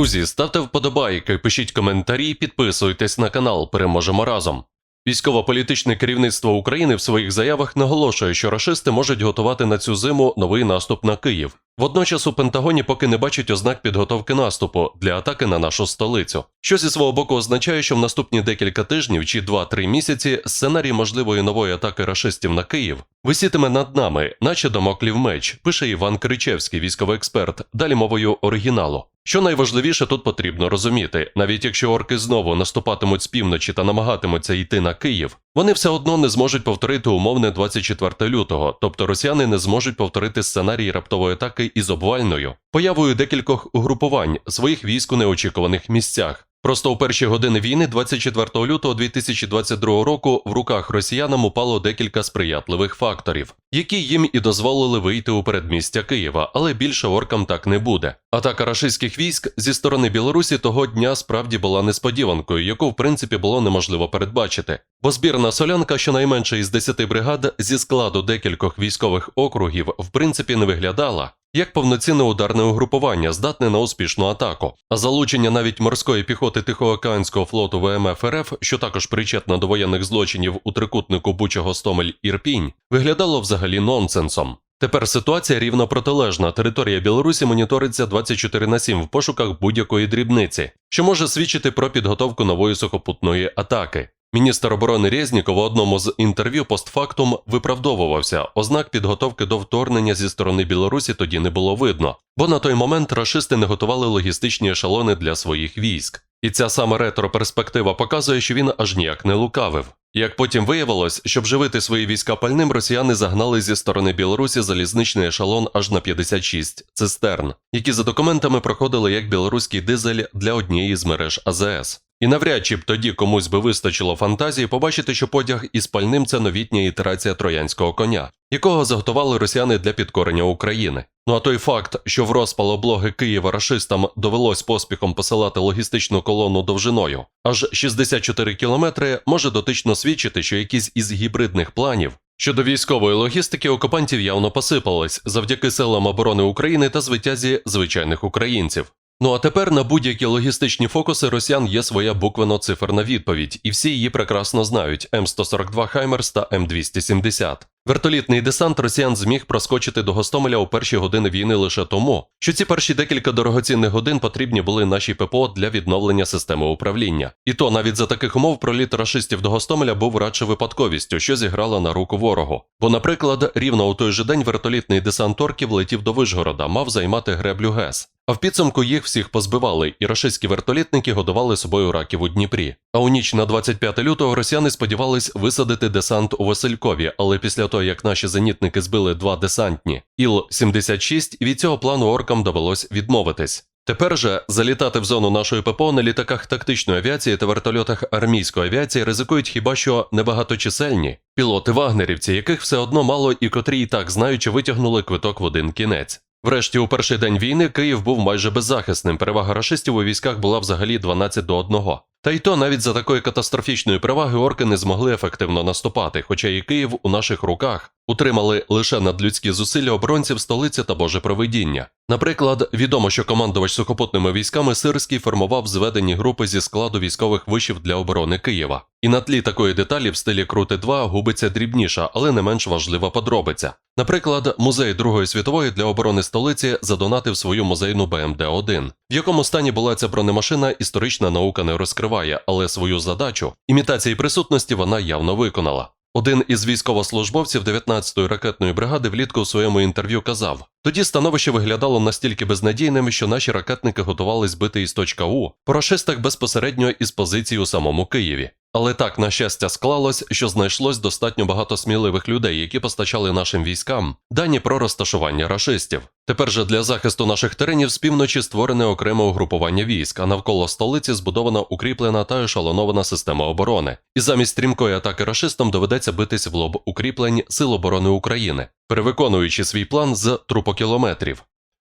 Друзі, ставте вподобайки, пишіть коментарі, підписуйтесь на канал. Переможемо разом. Військово-політичне керівництво України в своїх заявах наголошує, що рашисти можуть готувати на цю зиму новий наступ на Київ. Водночас у Пентагоні поки не бачать ознак підготовки наступу для атаки на нашу столицю, що зі свого боку означає, що в наступні декілька тижнів чи 2-3 місяці сценарій можливої нової атаки рашистів на Київ висітиме над нами, наче домоклів меч, пише Іван Кричевський, військовий експерт, далі мовою оригіналу. Що найважливіше тут потрібно розуміти, навіть якщо орки знову наступатимуть з півночі та намагатимуться йти на Київ, вони все одно не зможуть повторити умовне 24 лютого, тобто росіяни не зможуть повторити сценарій раптової атаки із обвальною, появою декількох угрупувань своїх військ у неочікуваних місцях. Просто у перші години війни, 24 лютого 2022 року, в руках росіянам упало декілька сприятливих факторів, які їм і дозволили вийти у передмістя Києва, але більше оркам так не буде. Атака рашистських військ зі сторони Білорусі того дня справді була несподіванкою, яку в принципі було неможливо передбачити. Бо збірна солянка, щонайменше із 10 бригад зі складу декількох військових округів, в принципі не виглядала. Як повноцінне ударне угрупування, здатне на успішну атаку, а залучення навіть морської піхоти Тихоокеанського флоту ВМФ РФ, що також причетна до воєнних злочинів у трикутнику Буча Гостомель Ірпінь, виглядало взагалі нонсенсом. Тепер ситуація рівно протилежна. Територія Білорусі моніториться 24 на 7 в пошуках будь-якої дрібниці, що може свідчити про підготовку нової сухопутної атаки. Міністр оборони Резніков у одному з інтерв'ю постфактум виправдовувався. Ознак підготовки до вторгнення зі сторони Білорусі тоді не було видно, бо на той момент рашисти не готували логістичні ешелони для своїх військ. І ця сама ретро-перспектива показує, що він аж ніяк не лукавив. Як потім виявилось, щоб живити свої війська пальним, росіяни загнали зі сторони Білорусі залізничний ешелон аж на 56 цистерн, які за документами проходили як білоруський дизель для однієї з мереж АЗС. І навряд чи б тоді комусь би вистачило фантазії побачити, що потяг із пальним це новітня ітерація троянського коня, якого заготували росіяни для підкорення України. Ну а той факт, що в розпал облоги Києва рашистам довелось поспіхом посилати логістичну колону довжиною аж 64 кілометри, може дотично свідчити, що якісь із гібридних планів Щодо військової логістики, окупантів явно посипались завдяки силам оборони України та звитязі звичайних українців. Ну а тепер на будь-які логістичні фокуси росіян є своя буквено-циферна відповідь, і всі її прекрасно знають: М142 Хаймерс та М270. Вертолітний десант росіян зміг проскочити до Гостомеля у перші години війни лише тому, що ці перші декілька дорогоцінних годин потрібні були нашій ППО для відновлення системи управління. І то навіть за таких умов проліт рашистів до Гостомеля був радше випадковістю, що зіграла на руку ворогу. Бо, наприклад, рівно у той же день вертолітний десант орків летів до Вишгорода, мав займати греблю ГЕС. А в підсумку їх всіх позбивали, і рашистські вертолітники годували собою раків у Дніпрі. А у ніч на 25 лютого росіяни сподівались висадити десант у Василькові, але після того, як наші зенітники збили два десантні Іл-76, від цього плану оркам довелось відмовитись. Тепер же залітати в зону нашої ППО на літаках тактичної авіації та вертольотах армійської авіації ризикують хіба що небагаточисельні пілоти вагнерівці, яких все одно мало і котрі і так знаючи витягнули квиток в один кінець. Врешті, у перший день війни Київ був майже беззахисним. Перевага рашистів у військах була взагалі 12 до 1. Та й то навіть за такої катастрофічної переваги орки не змогли ефективно наступати, хоча і Київ у наших руках утримали лише надлюдські зусилля оборонців столиці та Боже провидіння. Наприклад, відомо, що командувач сухопутними військами Сирський формував зведені групи зі складу військових вишів для оборони Києва. І на тлі такої деталі в стилі Крути 2 губиться дрібніша, але не менш важлива подробиця. Наприклад, музей Другої світової для оборони столиці задонатив свою музейну БМД-1. В якому стані була ця бронемашина, історична наука не розкриває, але свою задачу імітації присутності вона явно виконала. Один із військовослужбовців 19-ї ракетної бригади влітку у своєму інтерв'ю казав: тоді становище виглядало настільки безнадійним, що наші ракетники готувались бити із точка У по рашистах безпосередньо із позиції у самому Києві. Але так, на щастя, склалось, що знайшлось достатньо багато сміливих людей, які постачали нашим військам дані про розташування рашистів. Тепер же для захисту наших теренів з півночі створене окреме угрупування військ, а навколо столиці збудована укріплена та ешелонована система оборони. І замість стрімкої атаки рашистам доведеться битись в лоб укріплень Сил оборони України, перевиконуючи свій план з трупокілометрів.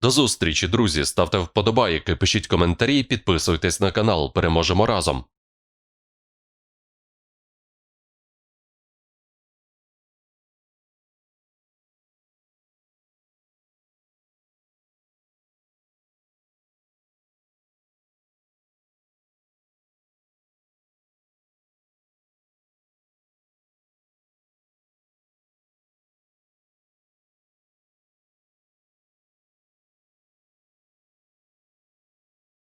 До зустрічі, друзі! Ставте вподобайки, пишіть коментарі, підписуйтесь на канал. Переможемо разом.